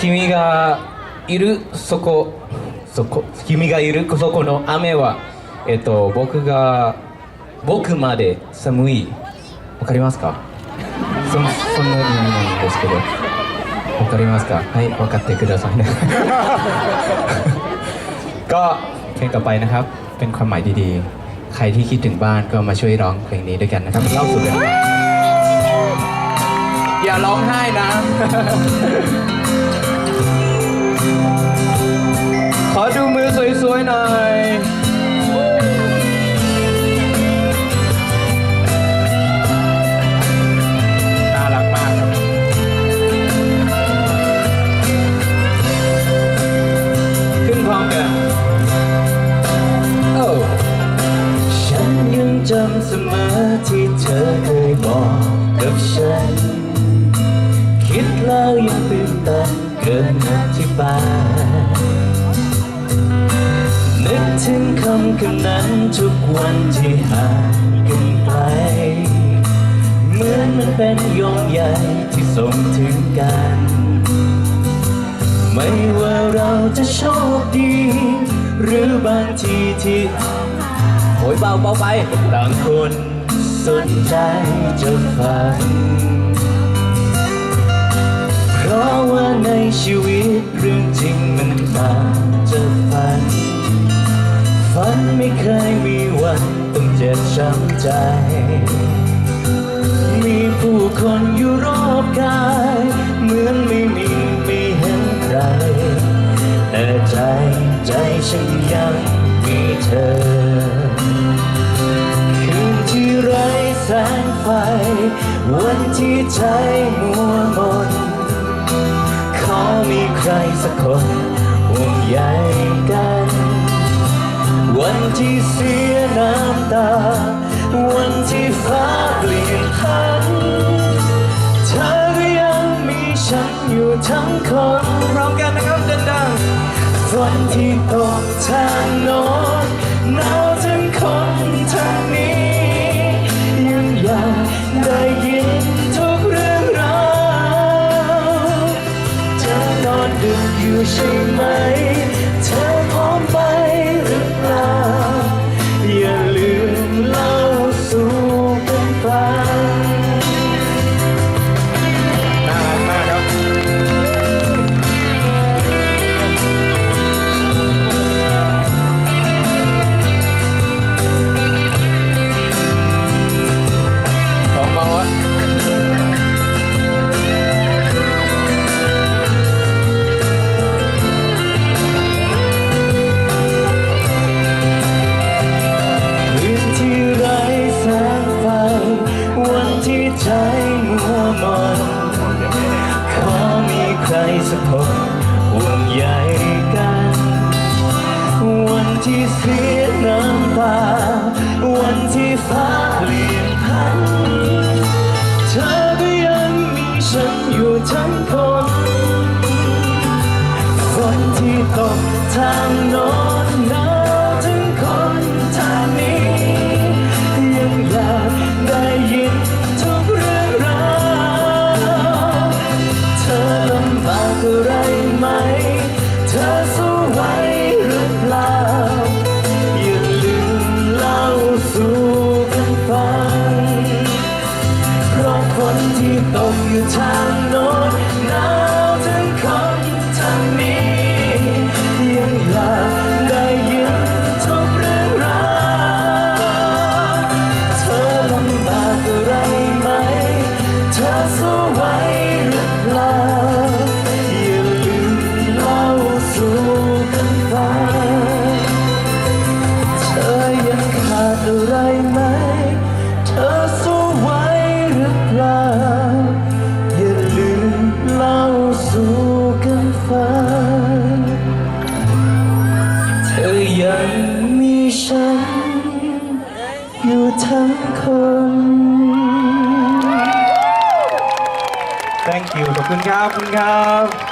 君がいるそこそこ君がいるそこの雨はえっと僕が僕まで寒いわかりますかそそんな意味なんですけどわかりますかはい分かってくださいね ก็เพลงต่อไปนะครับ เป็นความหมายดีๆ ใครที่คิดถึงบ้านก็มาช่วยร้องเพลงนี้ด้วยกันนะครับเล่าสู่กันฟังอย่าร้องไห้นะ ขอดูมือสวยๆหน่อยน่ารักมากครับขึ้นพร้อมกันโอ้ฉันยังจำเสมอที่เธอเคยบอกกับฉัน คิดแล้วยังตื่นเต้นเกินอธิบายนึกถึงคำคำนั้นทุกวันที่ห่างกันไกลเหมือนมันเป็นยงใยที่ส่งถึงกัน ไม่ว่าเราจะโชคดี หรือบางทีที่โอยเบาเบาไปต่างคนสนใจจะฟัง เคยมีวันต้องเจ็บช้ำใจ มีผู้คนอยู่รอบกาย เหมือนไม่มีไม่เห็นใคร แต่ใจใจฉันยังมีเธอ คืนที่ไร้แสงไฟ วันที่ใจมัวมน ขอมีใครสักคนห่วงใยกันวัน ที่เสียน้ำตา วันที่ฟ้าเปลี่ยนพันเธอก็ยังมีฉันอยู่ทั้งคนพร้อมกันนะครับดังๆฝนที่ตกทางโน้นหนาวทั้งคนทางนี้ ยังอยากได้ยินทุกเรื่องราวเธอนอนดึกอยู่ใช่ไหม อยู่ทั้งคน Thank you ขอบคุณครับขอบคุณครับ